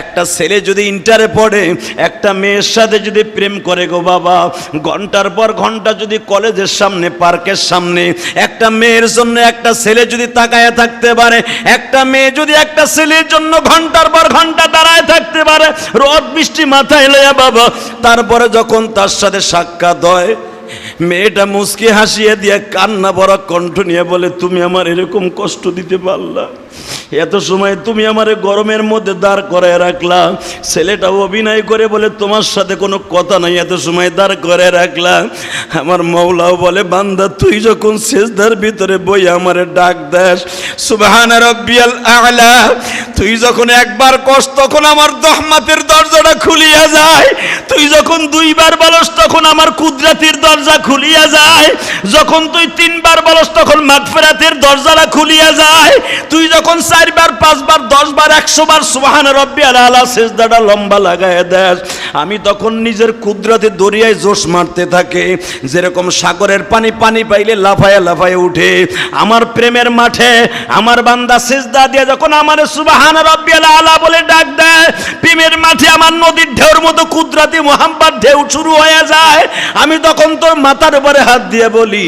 একটা ছেলে যদি ইন্টারে পড়ে, একটা মেয়ের সাথে যদি প্রেম করে গো বাবা, ঘণ্টার পর ঘণ্টা যদি কলেজের সামনে, পার্কের সামনে, একটা মেয়ের জন্য একটা ছেলে যদি তাকায় থাকতে পারে, একটা মেয়ে যদি একটা ছেলের জন্য ঘণ্টার পর ঘণ্টা দাঁড়ায় থাকতে পারে, রোদ বৃষ্টি মাথায় লইয়া বাবা, তারপরে যখন তার সাথে সাক্ষাৎ হয়, মেয়েটা মুসকে হাসিয়ে দিয়ে কান্না ভরা কণ্ঠ নিয়ে বলে, তুমি আমার এরকম কষ্ট দিতে পারলা? এত সময় তুমি আমারে গরমের মধ্যে দাঁড় করায় রাখলাম ছেলেটা অভিনয় করে বলে তোমার সাথে কোনো কথা নাই, এত সময় দাঁড় করে রাখলাম আমার মৌলাও বলে, বান্দা, তুই যখন শেষদার ভিতরে বই আমারে ডাক দেস, সুবহান রব্বিয়াল আলা, তুই যখন একবার কস, তখন আমার দহমাতের দরজাটা খুলিয়া যায়। তুই যখন দুইবার বলস, তখন আমার কুদরাতির দরজা খুলিয়া যায়। যখন তুই তিনবার বলস, তখন মাগফিরাতের দরজাটা খুলিয়া যায়। তুই যখন চারবার, পাঁচবার, দশবার একশো বার সুবাহান রব্বি আলা শেষদাটা লম্বা লাগায় দেস আমি তখন নিজের কুদরতে দরিয়ায় জোশ মারতে থাকে, যেরকম সাগরের পানি পানি পাইলে লাফায় লাফায় উঠে, আমার প্রেমের মাঠে, আমার বান্দা সেজদা দিয়ে যখন আমার সুবাহান রব্বি আলা বলে ডাক দেয়, প্রেমের মাঠে আমার নদীর ঢেউর মতো কুদরাতি মোহাম্মদ ঢেউ শুরু হয়ে যায়, আমি তখন তোর মাথার উপরে হাত দিয়ে বলি,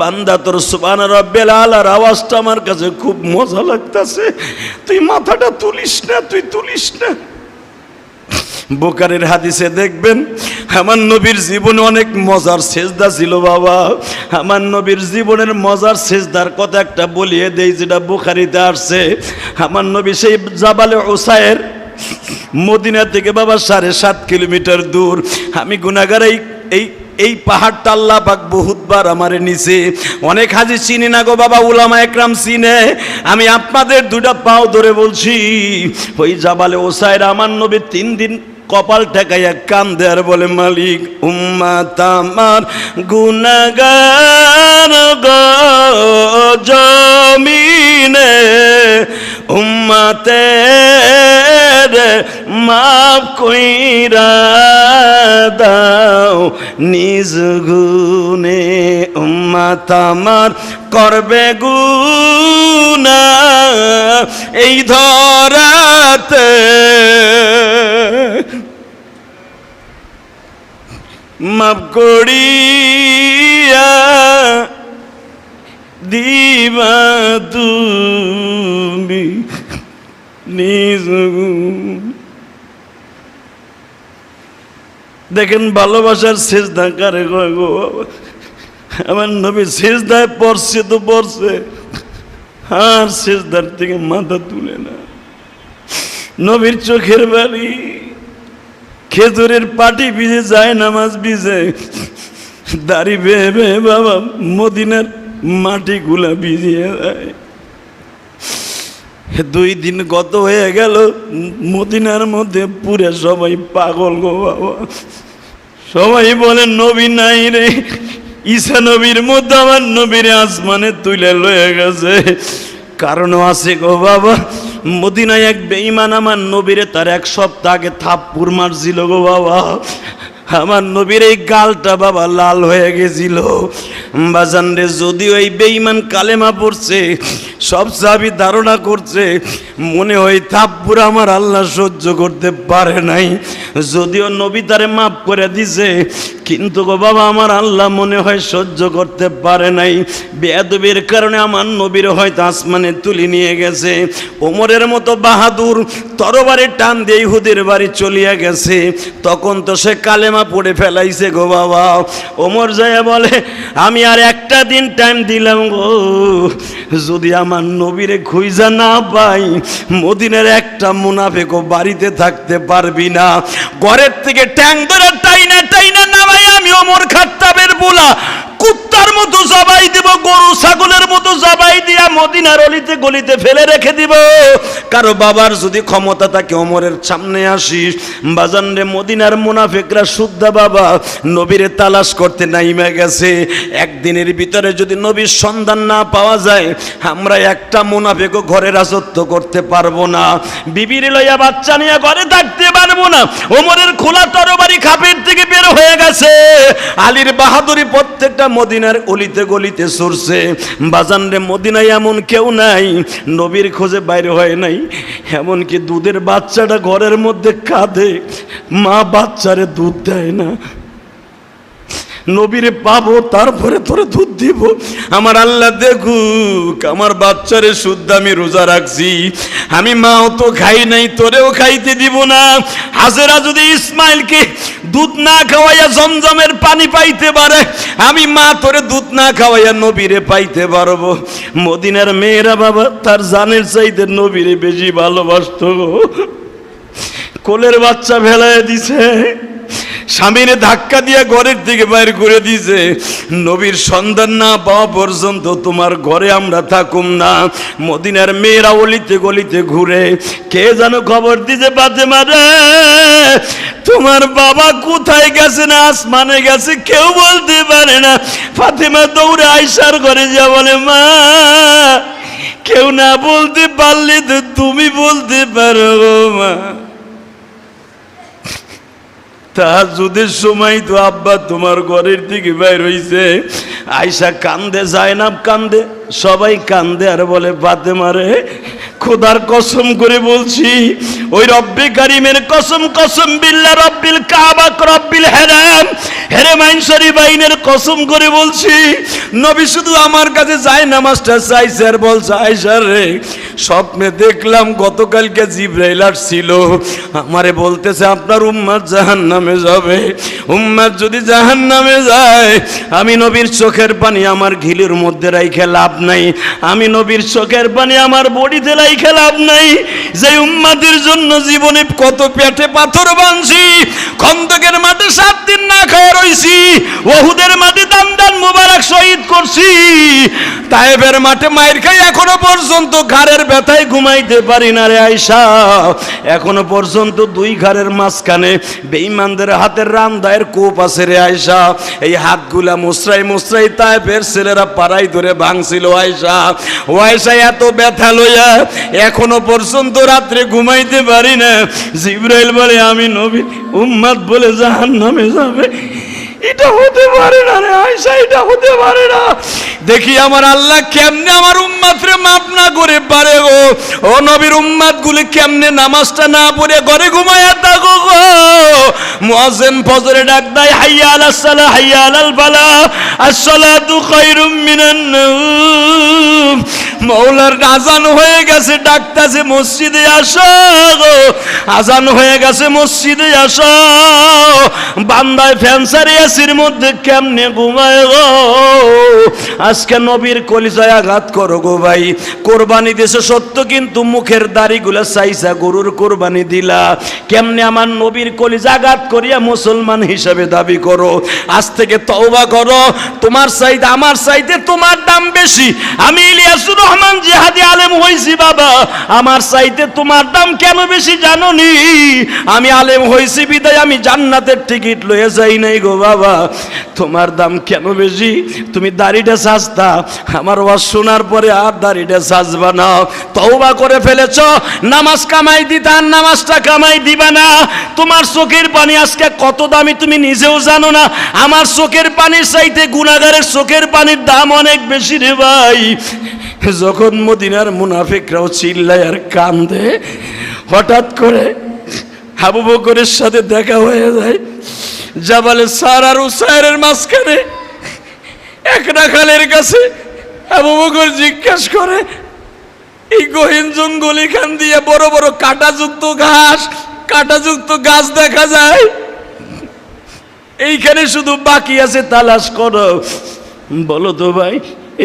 বান্দা তোর সুবাহান রব্বি আলার আওয়াজটা আমার কাছে খুব মজা লাগতাছে তুই মাথাটা তুলিস না, তুই তুলিস না। বোকারের হাদিসে দেখবেন, আমার নবীর জীবনে অনেক মজার সেজদা ছিল বাবা। আমার নবীর জীবনের মজার সেজদার কথা একটা বলিয়ে দেই, যেটা বোখারিতে আসছে। আমার নবী সেই জাবালে ওসায়ের মদিনা থেকে বাবা সাড়ে সাত কিলোমিটার দূর। আমি গুনাগার এই এই এই পাহাড়টা আল্লাহ পাক বহুতবার আমারে নিচে অনেক হাজি চিনি না গো বাবা, উলামা একরাম চিনে। আমি আপনাদের দুটা পাও ধরে বলছি, ওই জাবালে ওসাইর আমার নবী তিন দিন কপাল ঠেকাইয়া কান দেয়ার বলে, মালিক উম্মা তামার গুনাগার জমিনে। উম্মাতে মাফ কইরা দাও। নিজ গুনে উম্মাত আমার করবে গুনা এই ধরাতে মাফ করিয়া দিবা তুমি নিজ দেখেন ভালোবাসার শেষ কারে কয় গো। আমার নবী শেষদায় পড়ছে তো পড়ছে, আর শেষদার থেকে মাথা তুলে না। নবীর চোখের বাড়ি খেজুরের পাটি ভিজে যায়, নামাজ ভিজে। দাড়ি বেয়ে বেয়ে বাবা মদিনার মাটিগুলা ভিজিয়ে যায় দুই দিন গত হয়ে গেল, মদিনার মধ্যে পুরে সবাই পাগল গো বাবা। সবাই বলে, নবী নাই রে। ঈশা নবীর মধ্যে আমার নবীর আসমানে তুলে লয়ে গেছে। কারণও আছে গো বাবা, মদিনায় এক বেঈমান আমার নবীরে তার এক সপ্তাহ আগে থাপ্পুর মারছিল গো বাবা। আমার নবীর এই গালটা বাবা লাল হয়ে গেছিল। বাজান রে যদিও এই বেঈমান কালেমা পড়ছে, সব সাবি ধারণা করছে, মনে হয় থাপ্পুর আমার আল্লাহ সহ্য করতে পারে নাই। যদিও নবী তারে মাফ করে দিছে কিন্তু গো বাবা, আমার আল্লাহ মনে হয় সহ্য করতে পারে নাই। বেয়াদবির কারণে আমার নবীর হয়তো আসমানে তুলি নিয়ে গেছে। ওমরের মতো বাহাদুর তরবারে টান দিয়ে ইহুদের বাড়ি চলিয়া গেছে। তখন তো সে কালেমা পড়ে ফেলাইছে গো বাবা। ওমর যায় বলে, আমি আর একটা দিন টাইম দিলাম গো। যদি আমার নবীরে খুঁজা না পাই, মদিনের একটা মুনাফেকও বাড়িতে থাকতে পারবি না। ঘরের থেকে ট্যাং ধরে টাইনা টাইনা নামাই আমি অমর খাত্তাবের বোলা। কুত্তার মতো জবাই দিব, গরু ছাগলের মতো জবাই দিয়া মদিনার অলিতে গলিতে ফেলে রেখে দিব। কারও বাবার যদি ক্ষমতা থাকে অমরের সামনে আসিস। বাজান রে, মদিনার মুনাফিকরা, শুদ্ধা বাবা, নবীরে তালাশ করতে নাইমে গেছে। একদিনের ভিতরে যদি নবীর সন্ধান না পাওয়া যায়, আমরা একটা মুনাফিকও ঘরে রাজত্ব করতে পারব না। বিবির লইয়া বাচ্চা নিয়ে ঘরে থাকতে পারব না। ওমরের খোলা তরবারি খাপের থেকে বের হয়ে গেছে। আলীর বাহাদুরি প্রত্যেকটা মদিনার অলিতে গলিতে সরছে। বাজান রে মদিনায় এমন কেউ নাই, নবীর খোঁজে বাইরে হয় নাই। এমনকি দুধের বাচ্চাটা ঘরের মধ্যে কাঁধে মা বাচ্চারে দুধ দেয় না। নবীরে পাবো, তারপরে তোরে দুধ দিব। আমার আল্লাহ দেখুক, আমার বাচ্চারে শুদ্ধ আমি রোজা রাখছি। আমি মাও তো খাই নাই, তোরেও খাইতে দিব না। হাজেরা যদি ইসমাইলকে দুধ না খাওয়াইয়া জমজমের পানি পাইতে পারে, আমি মা তোরে দুধ না খাওয়াইয়া নবীরে পাইতে পারব। মদিনার মেয়েরা বাবা, তার জানের চাইতে নবীরে বেশি ভালোবাসতো কোলের বাচ্চা ভেলায় দিছে। স্বামীরে ধাক্কা দিয়ে ঘরের থেকে বাইর করে দিয়েছে। নবীর সন্ধান না পাওয়া পর্যন্ত তোমার ঘরে আমরা থাকুম না। মদিনার মেয়েরা অলিতে গলিতে ঘুরে, কে যেন খবর দিছে পাতে মারে তোমার বাবা কোথায় গেছে না আসমানে গেছে কেউ বলতে পারে না। ফাতেমা দৌড়ে আইসার ঘরে যা বলে, মা, কেউ না বলতে পারলে তো তুমি বলতে পারো মা। তাহাজুদের সময় তো আব্বা তোমার ঘরের দিকে বাইর হইছে। আয়সা কান্দে, জায়নাব কান্দে, সবাই কান্দে আর বলে বাতে মারে খোদার কসম করে বলছি, ওই রব্বে কারিমের কসম কসম বিল্লা রব্বিল কাবাক রব্বিল হেরাম হেরে মাইনসরি বাইনের কসম করে বলছি, নবী শুধু আমার কাছে যায়, নামাজটা স্যার বল বলছে স্যার রে। স্বপ্নে দেখলাম গতকালকে জিব্রাইল ছিল আমারে বলতেছে, আপনার উম্মাদ জাহান নামে যাবে। উম্মাদ যদি জাহান নামে যায়, আমি নবীর চোখের পানি আমার ঘিলের মধ্যে রাইখে লাভ নাই। আমি নবীর চোখের পানি আমার বডিতে রাইখে লাভ নাই। যে উম্মাদের জন্য জীবনে কত পেটে পাথর বানছি খন্দকের মাঠে সাত দিন না খাওয়া রইছি, ওহুদের মাঠে দান দান মুবারক শহীদ করছি। তাইবের মাঠে মায়ের খাই এখনও পর্যন্ত ঘাড়ের ব্যথায় ঘুমাইতে পারি না রে আয়সা এখনও পর্যন্ত দুই ঘাড়ের মাঝখানে বেঈমানদের হাতের রামদায়ের কোপ আছে রে আয়সা এই হাতগুলা মুসরাই মুসরাই তাইবের ছেলেরা পাড়াই ধরে ভাঙছিল আয়সা ও আয়সা এত ব্যথা লইয়া এখনও পর্যন্ত রাত্রে ঘুমাইতে পারি না। জিব্রাইল বলে, আমি নবী, উম্মাদ বলে জাহান নামে যাবে। এটা হতে পারে না রে আয়সা এটা হতে পারে না। দেখি আমার আল্লাহ কেমনে আমার উম্মাতরে মাপ না করে পারে গো। ও নবীর উম্মাত গুলি কেমনে নামাজটা না পড়ে ঘরে ঘুমায়া থাকো গো। মুয়াজ্জিন ফজরে ডাক দেয়, হাইয়া আলাস সালাহ হাইয়া আলাল ফালা আসসালাতু খায়রুম মিনান নাওম। মৌলার আজান হয়ে গেছে, ডাকতাছে, মসজিদে আসো গো। আজান হয়ে গেছে, মসজিদে আসো। বান্দায় ফ্যান্সারি এসির মধ্যে কেমনে ঘুমায় গো? আজকে নবীর কলিজায় আঘাত করো গো ভাই। কোরবানি দেশে সত্য, কিন্তু মুখের দাড়িগুলো চাইসা গরুর কোরবানি দিলা। কেমনে আমার নবীর কলিজা আঘাত করিয়া মুসলমান হিসাবে দাবি করো? আজ থেকে তওবা করো। তোমার চাইতে আমার চাইতে তোমার দাম বেশি। আমি ইলিয়াসুর রহমান জিহাদি আলেম হইছি বাবা। আমার চাইতে তোমার দাম কেন বেশি জানো নি? আমি আলেম হইছি, বিদায় আমি জান্নাতের টিকিট লয়ে যাই নাই গো বাবা। তোমার দাম কেন বেশি? তুমি দাড়িটা সাজতা। আমার ওয়াজ শোনার পরে আর দাড়িটা সাজবা না। তওবা করে ফেলেছ, নামাজ কামাই দিতা আর নামাজটা কামাই দিবা না। তোমার চোখের পানি আজকে কত দামি তুমি নিজেও জানো না। আমার চোখের পানির চাইতে গুণাগারের চোখের পানির দাম অনেক বেশি রে ভাই। যখন মদিনার মুনাফিকরাও চিল্লায় আর কান্দে, হঠাৎ করে হাবু বকরের সাথে দেখা হয়ে যায়। জাবালে সার আর উসায়ের মাঝখানে এক রাখালের কাছে আবু বকর জিজ্ঞাসা করে, এই গহীন জঙ্গল এখান দিয়ে বড় বড় কাঁটাযুক্ত ঘাস, কাঁটাযুক্ত গাছ দেখা যায়? এইখানে শুধু বাকি আছে তালাশ করো। বলো তো ভাই।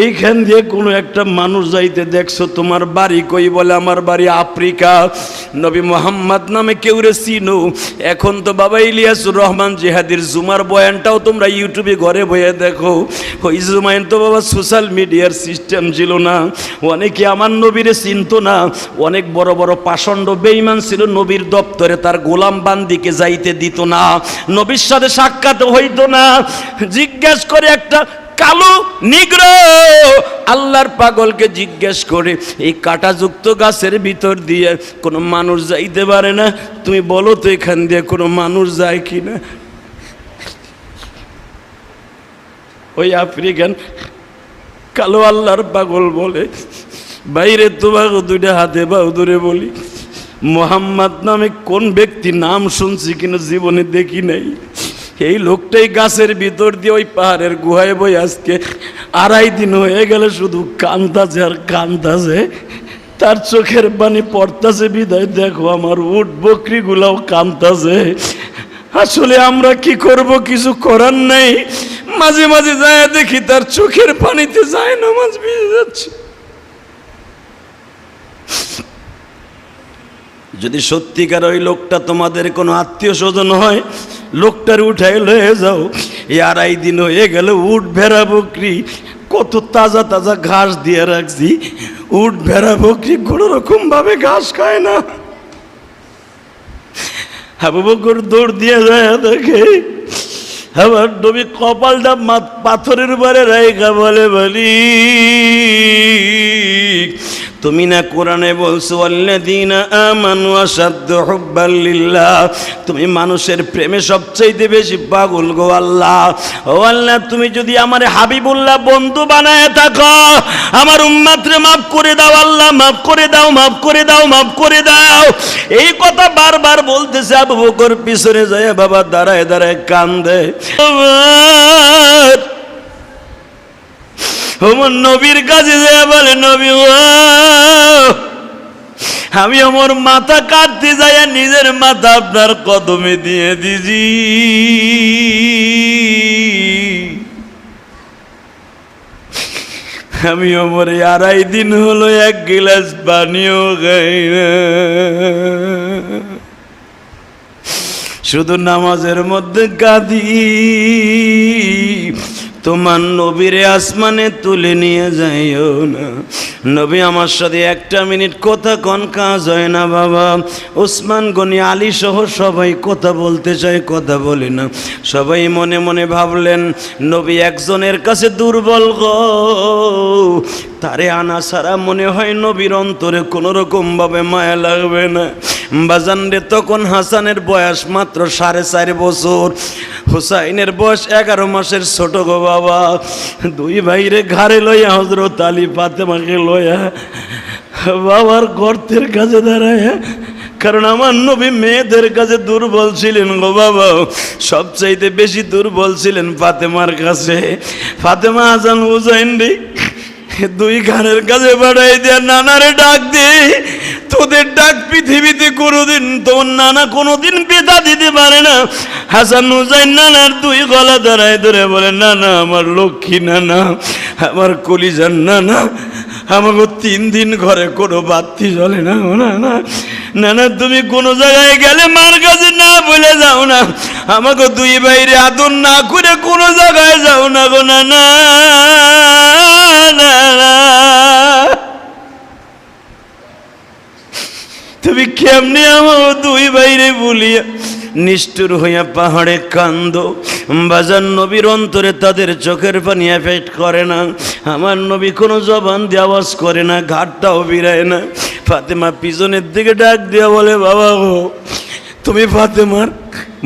এইখান দিয়ে কোনো একটা মানুষ যাইতে দেখছ, তোমার বাড়ি কই? বলে, আমার বাড়ি আফ্রিকা। নবী মোহাম্মদ নামে কেউ রে চিনো। এখন তো বাবা ইলিয়াসুর রহমান জিহাদির জুমার বয়ানটাও তোমরা ইউটিউবে ঘরে বয়ে দেখো। ওই জুমাইন তো বাবা সোশ্যাল মিডিয়ার সিস্টেম ছিল না। অনেকে আমার নবীরে চিনতো না। অনেক বড় বড় পাষণ্ড বেইমান ছিল, নবীর দপ্তরে তার গোলাম বান্দিকে যাইতে দিত না। নবীর সাথে সাক্ষাৎ হইতো না। জিজ্ঞেস করে একটা কালো নিগ্র আল্লাহর পাগলকে জিজ্ঞেস করে, এই কাঁটাযুক্ত গাছের ভিতর দিয়ে কোনো মানুষ যাইতে পারে না? তুমি বলো তো এখান দিয়ে কোনো মানুষ যায় কি না ওই আফ্রিকান কালো আল্লাহর পাগল বলে, বাইরে তোমাকে দুইটা হাতে বাউ ধরে বলি, মোহাম্মদ নামে কোন ব্যক্তি নাম শুনছি কিন্তু জীবনে দেখি নাই? এই লোকটাই গাছের ভিতর দিয়ে ওই পাহাড়ের গুহায় বই আজকে আড়াই দিন হয়ে গেলে শুধু কান্দাছে আর কান্দাছে। তার চোখের পানি পড়তাছে, বিদায় দেখো আমার উট বকরিগুলাও কান্দাছে। আসলে আমরা কি করব কিছু করার নাই। মাঝে মাঝে যায় দেখি তার চোখের পানিতে যায় নামাজ ভিজে যাচ্ছে। যদি সত্যিকার ওই লোকটা তোমাদের কোনো আত্মীয় স্বজন হয়, লোকটার উঠাই লয়ে যাও। এই আড়াই দিন হয়ে গেল উঠ ভেড়া বকরি, কত তাজা তাজা ঘাস দিয়ে রাখছি। উঠ ভেড়া বকরি কোনো রকম ভাবে ঘাস খায় না। হাবু বকর দৌড় দিয়ে যায়, দেখে আবার নবী কপালটা পাথরের উপরে রাইখা বলে, বলি তুমি না কোরআনে বলছো আশাদ্দু তুমি মানুষের প্রেমে সবচাইতে বেশি পাগল গো আল্লাহ। ও আল্লাহ, তুমি যদি আমার হাবিবুল্লাহ বন্ধু বানায় থাকো, আমার উম্মাতরে মাফ করে দাও আল্লাহ, মাফ করে দাও, মাফ করে দাও, মাফ করে দাও। এই কথা বারবার বলতেছে আবু বকর, পিছনে যায় বাবা দাঁড়ায় দাঁড়ায় কান্দে। আমার নবীর কাছে যায় বলে, নবী আমি আমার মাথা কাটতে যাই নিজের মাথা আপনার কদমে দিয়ে দিছি। আমি আমার আড়াই দিন হলো এক গিলাস পানিও না। শুধু নামাজের মধ্যে কাঁদি। তোমার নবীরে আসমানে তুলে নিয়ে যাইও না। নবী আমার সাথে একটা মিনিট কথা কন, কাজ হয় না বাবা। ওসমান গনি, আলী সহ সবাই কথা বলতে চায়, কথা বলে না। সবাই মনে মনে ভাবলেন, নবী একজনের কাছে দুর্বল গো। তারে আনা সারা মনে হয় নবীর অন্তরে কোনো রকম ভাবে মায়া লাগবে না। বাজান রে, তখন হাসানের বয়স মাত্র সাড়ে চার বছর। হুসাইনের বয়স এগারো মাসের ছোট গো বাবা। দুই ভাইরে ঘাড়ে লইয়া হজরত আলী ফাতেমাকে লইয়া বাবার গর্তের কাছে দাঁড়ায় কারণ আমার নবী মেয়েদের কাছে দুর্বল ছিলেন গো বাবা। সবচাইতে বেশি দুর্বল ছিলেন ফাতেমার কাছে। ফাতেমা হাসান হুসাইন রে দুই গানের কাজে বাড়াই দেয়া নানারে ডাক দে। তোদের ডাক পৃথিবীতে কোনোদিন তোর নানা কোনোদিন বেদা দিতে পারে না। হাসান হুসাইন নানার দুই গলা দাঁড়ায় ধরে বলে, নানা, আমার লক্ষ্মী নানা, আমার কলিজান নানা আমাকে তিন দিন ঘরে কোনো বাতি জ্বলে না না না না না তুমি কোনো জায়গায় গেলে মার কাছে না বলে যাও না। আমাকে দুই বাইরে আদর না করে কোনো জায়গায় যাও না গো, না। তুমি কেমনি আমার দুই বাইরে বলিয়া নিষ্ঠুর হইয়া পাহাড়ে কান্দ? বাজার নবীর অন্তরে তাদের চোখের পানি এফেক্ট করে না। আমার নবী কোনো জবান দিয়ে আওয়াজ করে না, ঘাটটাও বিরায় না। ফাতেমা পিছনের দিকে ডাক দিয়া বলে, বাবা গো, তুমি ফাতেমার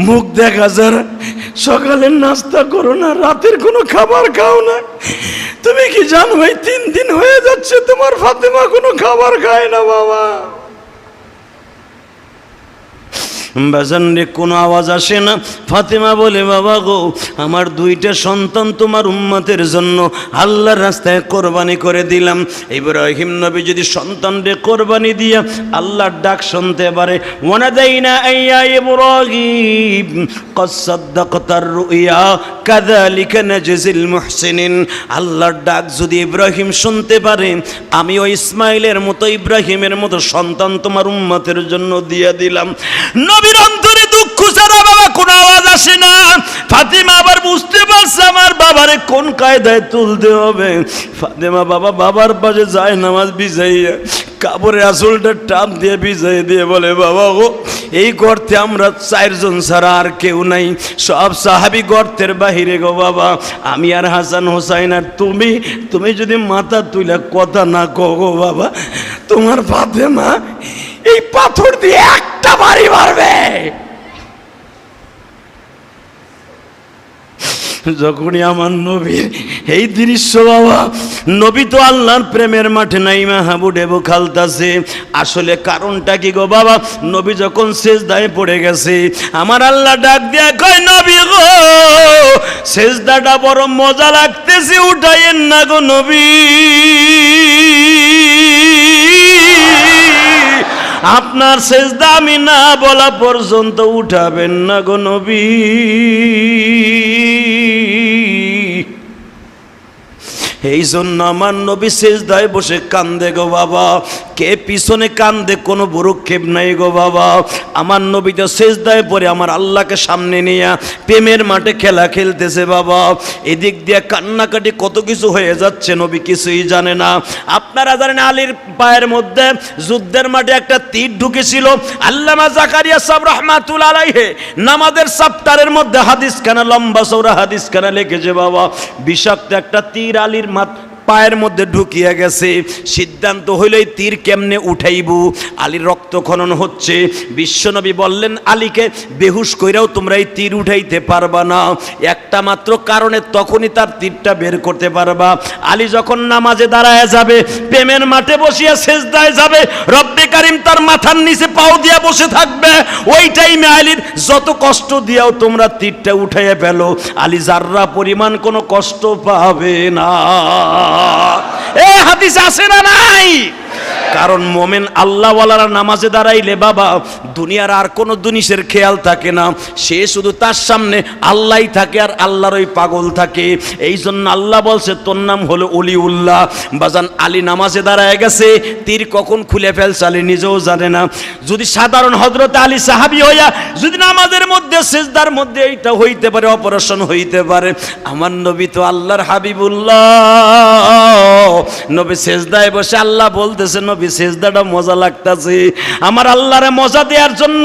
মুখ দেখা যারা। সকালের নাস্তা করো না, রাতের কোনো খাবার খাও না। তুমি কি জানো এই তিন দিন হয়ে যাচ্ছে তোমার ফাতেমা কোনো খাবার খায় না, বাবা? বাজান রে, কোনো আওয়াজ আসে না। ফাতেমা বলে, বাবা গো, আমার দুইটা সন্তান তোমার উম্মতের জন্য আল্লাহর রাস্তায় কোরবানি করে দিলাম। ইব্রাহিম নবী যদি সন্তান রে কোরবানি দিয়া আল্লাহর ডাক শুনতে পারে ওনা দেই না আইয়া ইব্রাহিম কসাদ্দাকতার রুইয়া, কাযালিকা নাজজিল মুহসিনিন। আল্লাহর ডাক যদি ইব্রাহিম শুনতে পারে, আমি ওই ইসমাইলের মতো, ইব্রাহিমের মতো সন্তান তোমার উম্মতের জন্য দিয়ে দিলাম। নবীর অন্তরে দুঃখ ছাড়া বাবা কোনো আওয়াজ আসে না। ফাতিমা আবার বুঝতে পারছে আমার বাবারে কোন কায়দায় তুলতে হবে। ফাতেমা বাবা বাবার পাশে যায়, নামাজ বিজাইয়া কাপড়ের আসলটা টাপ দিয়ে বিজাই দিয়ে বলে, বাবা গো, এই গর্তে আমরা চারজন ছাড়া আর কেউ নাই। সব সাহাবি গর্তের বাহিরে গো বাবা। আমি আর হাসান হোসাইন আর তুমি তুমি যদি মাথা তুলে কথা না কো গো বাবা, তোমার ফাতেমা এই পাথর দিয়ে একটা বাড়ি মারবে। যখনই আমার নবীর এই দৃশ্য বাবা, নবী তো আল্লাহর প্রেমের মাঠে নাই হাবু ডেবু খালতাছে। আসলে কারণটা কি গো বাবা? নবী যখন শেষ দায়ে পড়ে গেছে, আমার আল্লাহ ডাক দিয়া কয়, নবী গো শেষদাটা বড় মজা লাগতেছে, উঠাইয়েন না গো নবী। আপনার শেষদা আমি না বলা পর্যন্ত উঠাবেন না গো নবী। এই জন্য আমার নবী শেষদায় বসে কান্দে গো বাবা। কে পিছনে কান্দে, কোনো বুরুক্ষেপ নাই গো বাবা। আমার নবী তো শেষদায় পরে আমার আল্লাহকে সামনে নিয়ে প্রেমের মাঠে খেলা খেলতেছে বাবা। এদিক দিয়ে কান্নাকাটি কত কিছু হয়ে যাচ্ছে, নবী কিছুই জানে না। আপনারা জানেন আলীর পায়ের মধ্যে যুদ্ধের মাঠে একটা তীর ঢুকেছিল, আল্লামা জাকারিয়া সাহেব রহমাতুল আলাইহে নামাজের সাপ্তারের মধ্যে হাদিস খানা লম্বা সৌরা হাদিস খানা লিখেছে বাবা। বিষাক্ত একটা তীর আলীর মাত পায়ের মধ্যে ঢুকিয়া গেছে। সিদ্ধান্ত হইল এই তীর কেমনে উঠাইব? আলীর রক্তক্ষরণ হচ্ছে। বিশ্বনবী বললেন, আলীকে বেহুশ কইরাও তোমরা এই তীর উঠাইতে পারবা না। একটা মাত্র কারণে তখনই তার তীরটা বের করতে পারবা। আলী যখন নামাজে দাঁড়ায় যাবে, প্রেমের মাঠে বসিয়া শেষদায় যাবে, রব্বে কারিম তার মাথার নিচে পাও দিয়া বসে থাকবে। ওই টাইমে আলীর যত কষ্ট দিয়াও তোমরা তীরটা উঠাইয়া ফেলো। আলী যাররা পরিমাণ কোনো কষ্ট পাবে না। এ হাদিস আছে না নাই? কারণ মোমেন আল্লাহওয়ালারা নামাজে দাঁড়াইলে বাবা, দুনিয়ার আর কোনো জিনিসের খেয়াল থাকে না। সে শুধু তার সামনে আল্লাহই থাকে আর আল্লাহর ওই পাগল থাকে। এই জন্য আল্লাহ বলছে, তোর নাম হলো অলিউল্লাহ। বাজান, আলী নামাজে দাঁড়ায় গেছে, তীর কখন খুলে ফেলছে আলী নিজেও জানে না। যদি সাধারণ হজরত আলী সাহাবি হইয়া, যদি নামাজের মধ্যে, সেজদার মধ্যে এইটা হইতে পারে, অপারেশন হইতে পারে। আমার নবী তো আল্লাহর হাবিবুল্লাহ। নবী সেজদায় বসে আল্লাহ বলতেছে, নবী সেজদাটা মজা লাগতাছে। আমার আল্লাহরে মজা দেওয়ার জন্য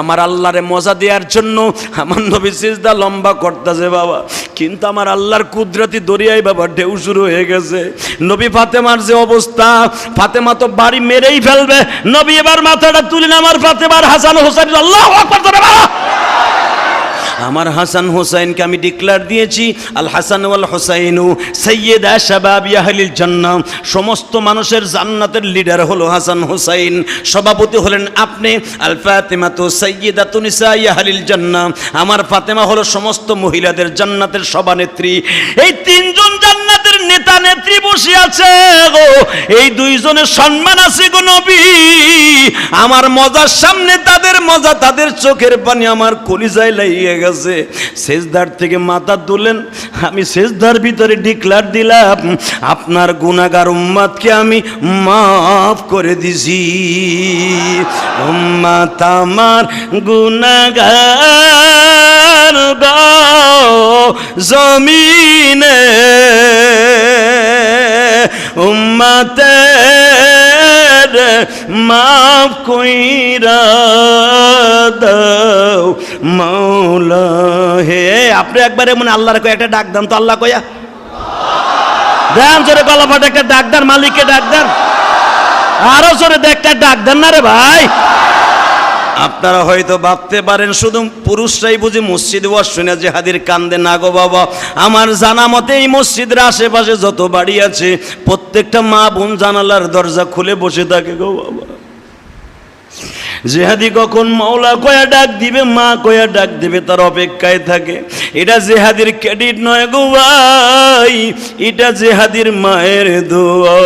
আমার আল্লাহরে মজা দেওয়ার জন্য আমার নবী সেজদা লম্বা করতেছে বাবা। কিন্তু আমার আল্লাহর কুদরতি দরিয়ায় বাবা ঢেউ শুরু হয়ে গেছে। নবী ফাতেমার যে অবস্থা, ফাতেমা তো বাড়ি মেরেই ফেলবে। নবী এবার মাথাটা তুলেন আমার ফাতেমার হাসান হোসেন, আল্লাহ আকবার। আমার হাসান হোসাইনকে আমি ডিক্লার দিয়েছি, আল হাসান ওয়াল হোসাইনু সৈয়দা শাবাব ইয়াহলিল জান্নাহ। সমস্ত মানুষের জান্নাতের লিডার হলো হাসান হোসাইন। সভাপতি হলেন আপনি, আল ফাতেমা তো সৈয়দা তুনিসা ইয়াহলিল জান্নাহ। আমার ফাতেমা হলো সমস্ত মহিলাদের জান্নাতের সভানেত্রী। এই তিনজন নেত্রী বসে আছে গো। এই দুইজনের সম্মান আছে গো নবী। আমার মজার সামনে তাদের মজা, তাদের চোখের পানি আমার কলিজায় লাগিয়ে গেছে। শেষদার থেকে মাথা তুলেন, আমি শেষদার ভিতরে ডিক্লার দিলাম, আপনার গুণাগার উম্মাদকে আমি মাফ করে দিছি। উম্মাত আমার গুণাগার গো জমিনে উম্মাতের মাফ কইরা দাও হে। আপনি একবারে মনে আল্লাহর কয়ে একটা ডাক দেন তো, আল্লাহ কয়া দেন জোরে গলা ফাটে একটা ডাক দেন, মালিককে ডাক দেন। আরও জোরে দেখ একটা ডাক দেন না রে ভাই। আপনারা হয়তো ভাবতে পারেন, শুধু পুরুষরাই বুঝি মসজিদ ওয়াজ শুনে জেহাদির কান্দে, না গো বাবা, আমার জানা মতে এই মসজিদের আশেপাশে যত বাড়ি আছে, প্রত্যেকটা মা বোন জানালার দরজা খুলে বসে থাকে গো বাবা। জেহাদি কখন মাওলা কয়া ডাক দিবে, মা কয়া ডাক দিবে, তার অপেক্ষায় থাকে। এটা জেহাদির ক্রেডিট নয় গো ভাই, এটা জেহাদির মায়ের দোয়া।